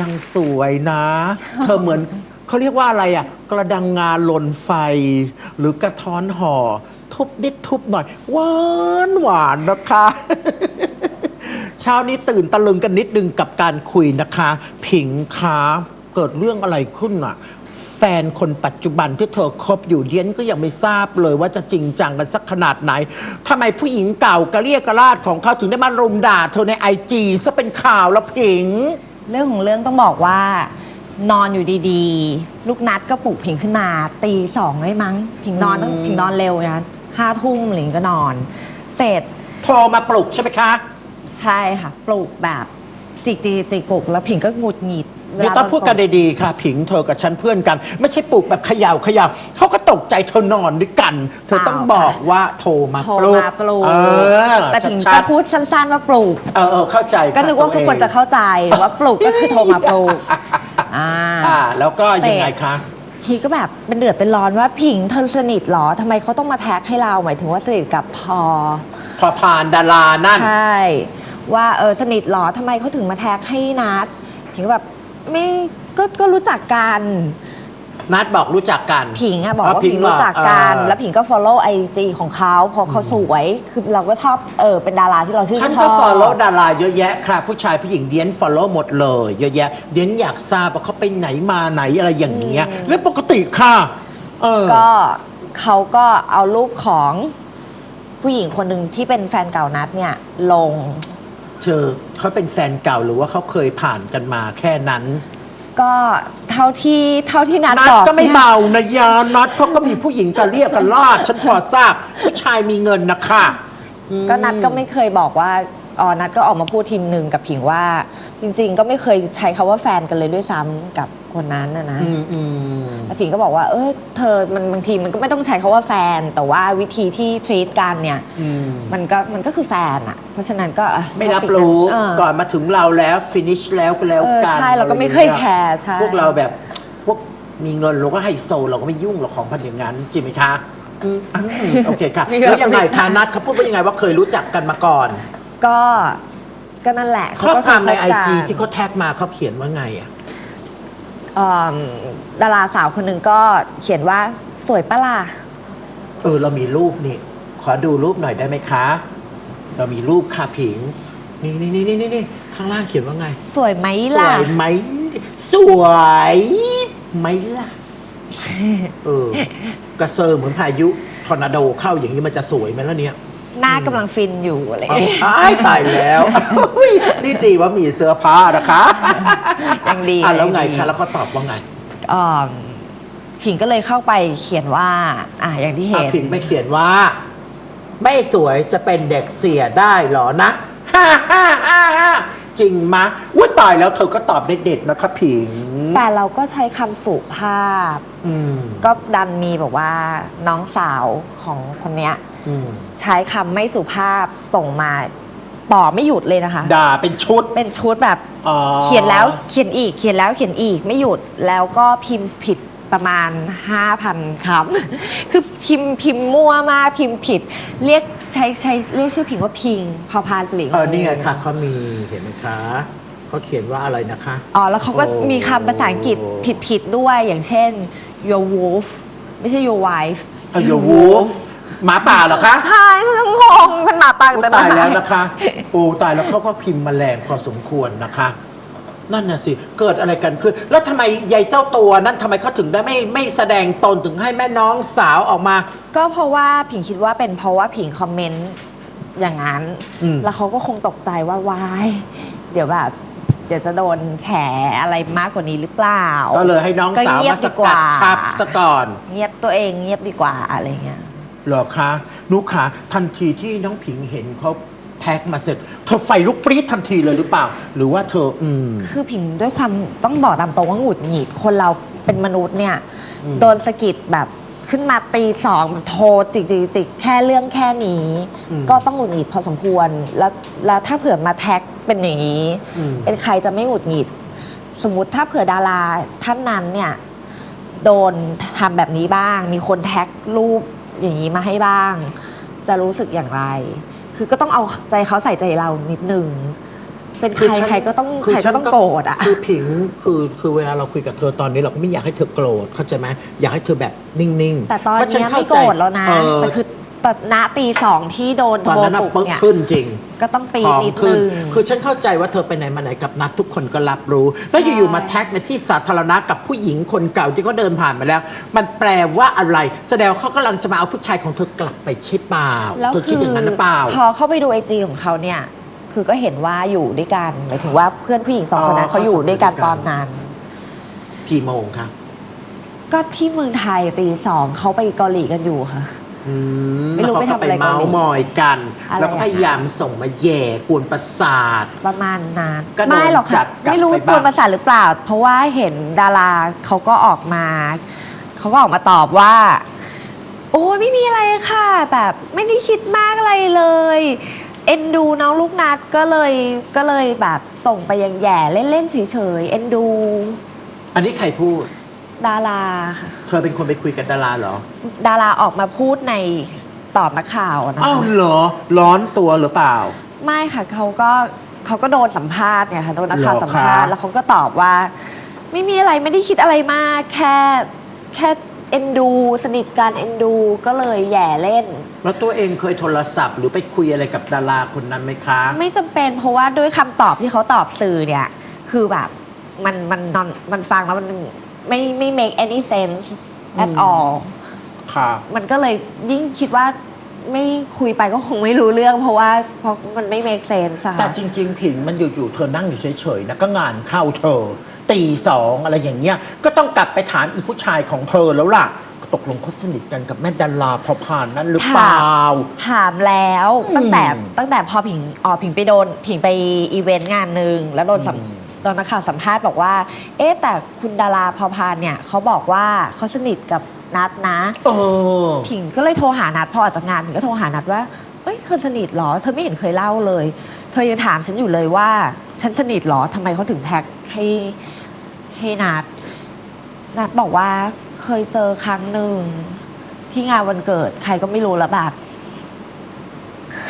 ยังสวยนะ เธอเหมือนเขาเรียกว่าอะไรอะ กระดังงาลนไฟ หรือกระท้อนห่อ ทุบนิดทุบหน่อยหวานหวานนะคะ เช้านี้ตื่นตะลึงกันนิดนึงกับการคุยนะคะ ผิงคะเกิดเรื่องอะไรขึ้นอะ แฟนคนปัจจุบันที่เธอคบอยู่เดียนก็ยังไม่ทราบเลยว่าจะจริงจังกันสักขนาดไหนทำไมผู้หญิงเก่ากระเรียกกระลาดของเขาถึงได้มารุมด่าเธอในไอจีซะเป็นข่าวแล้วผิง เรื่องของเรื่องต้องบอกว่า นอนอยู่ดีๆ ลูกนัดก็ปลุกผิงขึ้นมา ตีสองได้มั้ง ผิงนอนต้องอืมผิงนอนเร็วนะห้าทุ่มหลิงก็นอน เสร็จโทรมาปลุกใช่ไหมคะ ใช่ค่ะ ปลุกแบบจิกจิกจิกปลุกแล้วผิงก็หงุดหงิด เดี๋ยวต้องพูดกันดีๆค่ะ ผิงเธอกับฉันเพื่อนกัน ไม่ใช่ปลุกแบบเขย่าเขย่าเขาก็ตกใจเธอนอนด้วยกัน เธอต้องบอกว่าโทรมาโทรปลุกมาปลุกเออแต่ผิงชัก็ดพูดสั้นๆว่าปลุกๆเออเออเข้าใจก็นึกว่าทุกคนจะเข้าใจว่าปลุกก็คือโทรมาปลุกอ่า อ่า แล้วก็ยังไงคะทีก็แบบเป็นเดือดเป็นร้อนว่าผิงเธอสนิทเหรอทำไมเขาต้องมาแท็กให้เรา หมายถึงว่าสนิทกับพอ พอผ่านดารานั่น ใช่ ว่าเออสนิทเหรอทำไมเขาถึงมาแท็กให้นัดผิงก็แบบ ไม่ก็ก็รู้จักกัน นัดบอกรู้จักกัน ผิงอะบอกว่าผิงรู้จักกันแล้วผิงก็ follow IG ของเขาเพราะเขาสวยคือเราก็ชอบเออเป็นดาราที่เราชื่นชอบ ฉันก็ follow ดาราเยอะแยะค่ะ ผู้ชายผู้หญิงเดียน follow หมดเลย เยอะแยะ เดียนอยากทราบว่าเขาไปไหนมาไหนอะไรอย่างเงี้ยเรื่องปกติค่ะ เออ ก็เขาก็เอารูปของผู้หญิงคนหนึ่งที่เป็นแฟนเก่านัดเนี่ย ลง เธอเขาเป็นแฟนเก่าหรือว่าเขาเคยผ่านกันมาแค่นั้น ก็เท่าที่เท่าที่นัดนัดบอกก็ไม่นี่ยเบานะยานัดเขาก็มีผู้หญิงกันเรียกกันลาดฉันพอทราบผู้ชายมีเงินนะคะก็นัดก็ไม่เคยบอกว่าอ๋อนัดก็ออกมาพูดทีหนึ่งกับผิงว่า จริง ๆ ก็ไม่เคยใช้คาว่าแฟนกันเลยด้วยซ้ำกับคนนั้นนะนะอืมอืมแต่ผิงก็บอกว่า เออเธอมันบางทีมันก็ไม่ต้องใช้คาว่าแฟน แต่ว่าวิธีที่ทรีตกันเนี่ย อืมมันก็มันก็คือแฟนอะเพราะฉะนั้นก็อะไม่รับรู้เออ ก่อนมาถึงเราแล้ว finish แล้วก็แล้วเออกันใช่เราก็ไม่เคยแคร์ใช่ พวกเราแบบพวกมีเงินเราก็ไฮโซเราก็ไม่ยุ่งหรอกของพันอย่างนั้นจริงไหมคะอืมอืมโอเคค่ะไม่รับแล้วยังไงคะนัดเขาพูดว่ายังไงว่าเคยรู้จักกันมาก่อน ก็ ก็นั่นแหละข้อก็ความในคไอบกันจีที่เขาแท็กมาเขาเขียนว่าไงอะเอิ่มดาราสาวคนหนึ่งก็เขียนว่าสวยปะล่ะ เออเรามีรูปนี่ ขอดูรูปหน่อยได้ไหมคะ เรามีรูปค่ะผิง นี่นี่นี่นี่นี่ข้างล่างเขียนว่าไง สวยไหมสล่ะ วยไหมสวยไหมล่ะ เออกระเซิร์เหมือนพายุทอร์นาโดเข้าอย่างนี้มันจะสวยไหมล่ะเนี่ย หน้ากำลังฟินอยู่อะไรอย่างอ้าวเงี้ยตายตายแล้วอุ๊ยนี่ดีว่ามีเสื้อผ้านะคะยังดีอะแล้วไงยังดีคะแล้วเขาตอบว่าไงเอิ่มผิงก็เลยเข้าไปเขียนว่าอะอย่างที่เห็อะนผิงไม่เขียนว่า ไม่สวยจะเป็นเด็กเสียได้เหรอนะฮ่าฮ่าฮ่าฮ่าจริงมะอุ้ยตายแล้วเธอก็ตอบได้เด็ดนะคะผิงแต่เราก็ใช้คำสุภาพ อืม ก็ดันมีแบบว่าน้องสาวของคนเนี้ยอืม ใช้คำไม่สุภาพส่งมาต่อไม่หยุดเลยนะคะ ด่าเป็นชุด เป็นชุดแบบอ๋อ เขียนแล้วเขียนอีกเขียนแล้วเขียนอีกไม่หยุดแล้วก็พิมพ์ผิดประมาณ 5,000คำ คือพิมพ์พิมพ์มั่วมากพิมพ์ผิด เรียกใช้ใช้เรียกชื่อผิงว่าพิง พอพานสลิงเออนี่ไงค่ะเขามีเห็นไหมคะ เขาเขียนว่าอะไรนะคะ อ๋อแล้วเขาก็โอ้ มีคำภาษาอังกฤษผิดผิดๆด้วยอย่างเช่น your wolf ไม่ใช่ your wife เออ your wolf หมาป่าเหรอคะใช่มันงงมันหมาปังโอ้แต่ตายแล้วนะคะ โอ้ตายแล้วเขาก็พิมพ์มาแรงพอสมควรนะคะ นั่นน่ะสิเกิดอะไรกันขึ้น แล้วทำไมยายเจ้าตัวนั้นทำไมเขาถึงได้ไม่ไม่แสดงตนถึงให้แม่น้องสาวออกมา ก็เพราะว่าผิงคิดว่าเป็นเพราะว่าผิงคอมเมนต์อย่างนั้น อืม แล้วเขาก็คงตกใจว่าวายเดี๋ยวแบบเดี๋ยวจะโดนแฉอะไรมากกว่านี้หรือเปล่า ก็เลยให้น้องสาวก็เงียบมาสดีกกัดว่า ทับซะก่อน เงียบตัวเองเงียบดีกว่าอะไรเงี้ย เหรอคะนุกขาทันทีที่น้องผิงเห็นเขาแท็กมาเสร็จเธอไฟลุกปรี๊ดทันทีเลยหรือเปล่า หรือว่าเธออืม คือผิงด้วยความต้องบอกตามตรงว่าหงุดหงิดคนเราเป็นมนุษย์เนี่ย อืม โดนสะกิดแบบขึ้นมาตีสองโทรจิกจิกจิกแค่เรื่องแค่นี้ ก็ต้องหงุดหงิดพอสมควร แล้วแล้วถ้าเผื่อมาแท็กเป็นอย่างนี้ อืม เป็นใครจะไม่หงุดหงิด สมมุติถ้าเผื่อดาราท่านนั้นเนี่ย โดนทำแบบนี้บ้าง มีคนแท็กรูป อย่างนี้มาให้บ้าง จะรู้สึกอย่างไร คือก็ต้องเอาใจเขาใส่ใจเรานิดนึง เป็นใคคือรฉันใครก็ต้องคือใครฉัก็นต้องโกรธอะ คือผิงคือคือเวลาเราคุยกับเธอตอนนี้เราก็ไม่อยากให้เธอโกรธเข้าใจไหมอยากให้เธอแบบนิ่งๆ แต่ตอนเพราะฉัเนี้ยเข้าไม่ใจโกรธแล้วนะเออแต่คือ แต่ณตีสองที่โดนตอนโทรนั้นน่ะปลุกปึ๊กเนี่ยขึ้นจริง ก็ต้องปีของนิดขึ้นึนง คือฉันเข้าใจว่าเธอไปไหนมาไหนกับนัดทุกคนก็รับรู้ แล้วอยู่ๆมาแท็กในที่สาธารณะกับผู้หญิงคนเก่าที่เขาเดินผ่านมาแล้ว มันแปลว่าอะไร แสดงว่าเขากำลังจะมาเอาผู้ชายของเธอกลับไปใช่เปล่าแล้วเธอคิคืดออย่างนั้นหรือเปล่า พอเข้าไปดูไอจีของเขาเนี่ย คือก็เห็นว่าอยู่ด้วยกันหมายถึงว่าเพื่อนผู้หญิงสองคนนั้นอ๋อเขาอยู่ด้วยกันเขาสองคนตอนนั้น กี่โมงคะก็ที่เมืองไทยตีสองเขาไปเกาหลีกันอยู่ค่ะอื ไม่รู้แล้วไปเขาทำอะไรก็ไปเมาเกาหลีส์มอยกันอะไรแล้วก็อะพยายามส่งมาแย่กวนประสาท ประมาณนั้นก็โดนไม่หรอกจัค่ะดกลับไม่รู้ไปตับ้างวภาษาทหรือเปล่า เพราะว่าเห็นดาราเขาก็ออกมาเขาก็ออกมาตอบว่า โอ้ยไม่มีอะไรค่ะ แบบไม่ได้คิดมากอะไรเลย เอ็นดูน้องลูกนัดก็เลยก็เลยแบบส่งไปยังแย่เล่นๆเฉยๆเอ็นดู อันนี้ใครพูด ดาราค่ะเธอเป็นคนไปคุยกับดาราเหรอ ดาราออกมาพูดในตอบนักข่าวนะอ้าวคะเหรอ ร้อนตัวหรือเปล่า ไม่ค่ะเขาก็เขาก็โดนสัมภาษณ์เนี่ยค่ะโดนนักข่าวเหรอสัมภาษณ์คะแล้วเขาก็ตอบว่า ไม่มีอะไรไม่ได้คิดอะไรมาก แค่แค่เอ็นดู สนิทกันเอ็นดูก็เลยแหย่เล่น แล้วตัวเองเคยโทรศัพท์หรือไปคุยอะไรกับดาราคนนั้นไหมคะ ไม่จำเป็นเพราะว่าด้วยคำตอบที่เขาตอบสื่อเนี่ย คือแบบมันมันมันมันฟังแล้วมัน ไม่ไม่ make any sense at อืม all ค่ะมันก็เลยยิ่งคิดว่าไม่คุยไปก็คงไม่รู้เรื่อง เพราะว่าเพราะมันไม่ make sense อะแต่ค่ะจริง ๆ ผิงมันอยู่ๆเธอนั่งอยู่เฉยๆนะก็งานเข้าเธอ ตีสองอะไรอย่างเงี้ย ก็ต้องกลับไปถามอีผู้ชายของเธอแล้วล่ะ ตกลงเขาสนิทกันกับแม่ดาราพอผ่านนั้นหรือเปล่า ถามแล้วอืมตั้งแต่ตั้งแต่พอผิงอ๋อผิงไปโดน ผิงไปอีเวนต์งานหนึ่งแล้วโดนสัมอืม โดนนักข่าวสัมภาษณ์บอกว่า เอ๊ะแต่คุณดาราพอพานเนี่ยเขาบอกว่าเขาสนิทกับนัดนะเออผิงก็เลยโทรหานัดพอออกจากงานผิงก็โทรหานัดว่า เอ้ยเธอสนิทเหรอ เธอไม่เห็นเคยเล่าเลย เธอยังถามฉันอยู่เลยว่า ฉันสนิทเหรอทำไมเขาถึงแท็กให้ให้นัดนัดบอกว่าเคยเจอครั้งหนึ่งที่งานวันเกิดใครก็ไม่รู้แล้วแบบ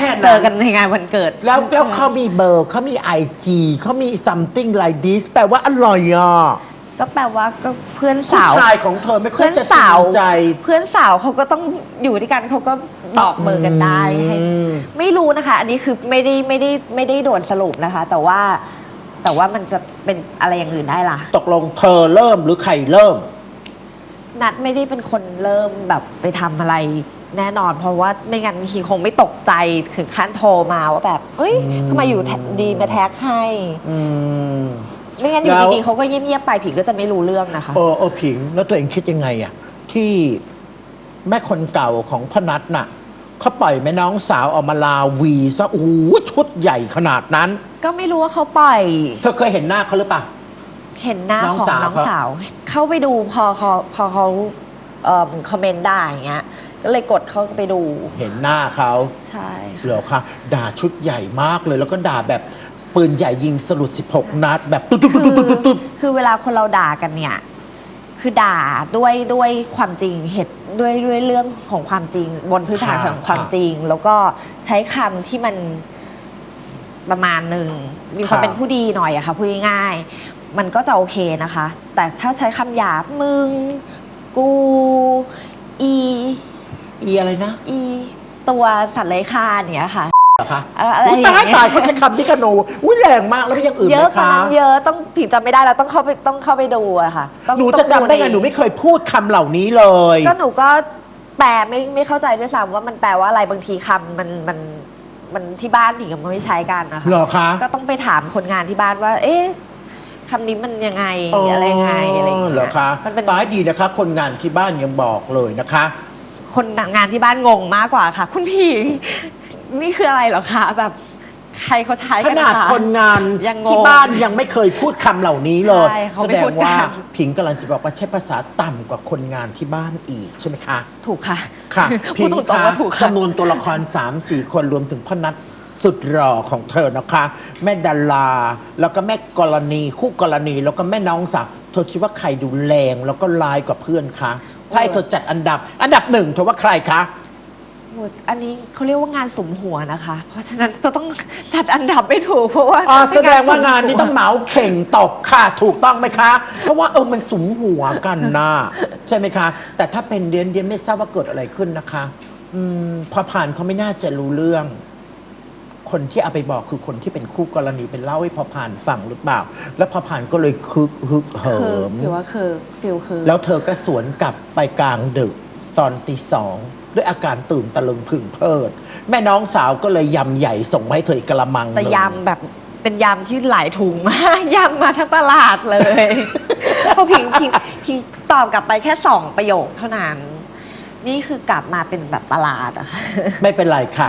แค่เจอกันในงานวันเกิด แล้วแล้วเขามีเบอร์เขามีไอจีเขามี something like this แปลว่าอร่อยอะก็แปลว่าก็เพื่อนผู้สาว ชายของเธอไม่ค่อเพื่ยอนจะจริสาวงใจ เพื่อนสาวเขาก็ต้องอยู่ด้วยกันเขาก็บอกเบอร์กันได้ให้อืม ไม่รู้นะคะ อันนี้คือไม่ได้ไม่ได้ไม่ได้ด่วนสรุปนะคะ แต่ว่าแต่ว่ามันจะเป็นอะไรอย่างอื่นได้ล่ะ ตกลงเธอเริ่มหรือใครเริ่ม นัดไม่ได้เป็นคนเริ่มแบบไปทำอะไร แน่นอน เพราะว่าไม่งั้นทีคงไม่ตกใจถึงขั้นโทรมาว่าแบบเฮ้ยอืมทำไมอยู่แท็กดีมาแท็กให้ อืม ไม่งั้นอยู่แล้ว ดีๆเขาก็เงียบๆไปผิงก็จะไม่รู้เรื่องนะคะ เออเออผิงแล้วตัวเองคิดยังไงอะที่แม่คนเก่าของพนัทน่ะเขาปล่อยแม่น้องสาวออกมาลาวีซะโอ้โหชุดใหญ่ขนาดนั้น ก็ไม่รู้ว่าเขาปล่อย เธอเคยเห็นหน้าเขาหรือเปล่า เห็นหน้าน้องของสาวน้องเขา สาว เข้าไปดูพอเขาพอเขาเอ่อคอมเมนต์ได้อย่างเงี้ย ก็เลยกดเข้าไปดู เห็นหน้าเขาใช่ค่ะเหรอคะด่าชุดใหญ่มากเลย แล้วก็ด่าแบบปืนใหญ่ยิงสลุด 16 นัด แบบตุ๊ดตุ๊ดคืตุ๊ดตุ๊ดตุ๊ดตุ๊ดคือเวลาคนเราด่ากันเนี่ย คือด่าด้วยด้วยความจริงเหตุด้วยด้วยเรื่องของความจริง บนพื้นฐานของความจริง แล้วก็ใช้คำที่มันประมาณหนึ่งมีความเป็นผู้ดีหน่อยอะค่ะพูดง่ายๆมันก็จะโอเคนะคะ แต่ถ้าใช้คำหยาบมึง กู อี อีอะไรนะอีตัวสัตว์เลื้อยคลานอย่างเนี้ยค่ะ เหรอคะเอออะไรอุ๊ยตายอย่างเงี้ย ตายเขาใช้คำที่กระโนอุ้ยแรงมากแล้วไม่อยังอื่นเยไหมอะกว่าคะนั้นเยอะต้องผิดจำไม่ได้แล้วต้องเข้าไปต้องเข้าไปดูอะค่ะต้องหนูต้จะองจำได้ไงในหนูไม่เคยพูดคำเหล่านี้เลย ก็หนูก็แปลไม่ไม่เข้าใจด้วยซ้ำว่ามันแปลว่าอะไรบางทีคำมันมันมันที่บ้านผิงกับมันไม่ใช้กันนะคะเหรอคะก็ต้องไปถามคนงานที่บ้านว่า เอ๊ะคำนี้มันยังไงอะไรยังไงอะไรอย่างเงี้ยเหรอคะมันเป็น ตายดีนะคะ คนงานที่บ้านยังบอกเลยนะคะ คนงานที่บ้านงงมากกว่าค่ะ คุณผิง นี่คืออะไรเหรอคะแบบใครเขาใช้ขกันนาดคะคนงานยังงงที่บ้านยังไม่เคยพูดคำเหล่านี้เลย ใช่เขาแสไม่ดงพูดกัน ว่าผิงกำลังจะบอกว่าใช้ภาษาต่ำกว่าคนงานที่บ้านอีกใช่ไหมคะถูกค่ะค่ะพูดตรงๆว่าถูกค่ะ จำนวนตัวละคร 3 4 คนรวมถึงพ่อนัทสุดหล่อของเธอนะคะ แม่ดาราแล้วก็แม่กรณีคู่กรณีแล้วก็แม่น้องสาวเธอคิดว่าใครดูแรงแล้วก็ร้ายกว่าเพื่อนคะ ถ้าให้เธอจัดอันดับ อันดับหนึ่งเธอว่าใครคะโหอันนี้เขาเรียกว่างานสมหัวนะคะ เพราะฉะนั้นจะต้องจัดอันดับไม่ถูกเพราะว่าอ๋อเป็แสดงว่างานสมหันี้ต้องเหมาเข่งตกค่ะถูกต้องไหมคะ เพราะว่าเออมันสุมหัวกันนะใช่ไหมคะ แต่ถ้าเป็นเดียนเดียนไม่ทราบว่าเกิดอะไรขึ้นนะคะ อืมพอผ่านเขาไม่น่าจะรู้เรื่อง คนที่เอาไปบอกคือคนที่เป็นคู่กรณีเป็นเล่าให้พอผ่านฟังหรือเปล่า แล้วพอผ่านก็เลยคึกฮึกเหิคือม หรือว่าคือฟิลคือแล้วเธอก็สวนกลับไปกลางดึกตอนตีสองด้วยอาการตื่นตะลึงผึ่งเพลิด แม่น้องสาวก็เลยยำใหญ่ส่งมาให้เธออีกกระมังหแต่นึ่งยำแบบเป็นยำที่หลายถุงมาก ยำมาทั้งตลาดเลยเพราะพิงพิงพิงตอบกลับไปแค่สองประโยคเท่านั้น นี่คือกลับมาเป็นแบบประหลาดอะค่ะ ไม่เป็นไรค่ะ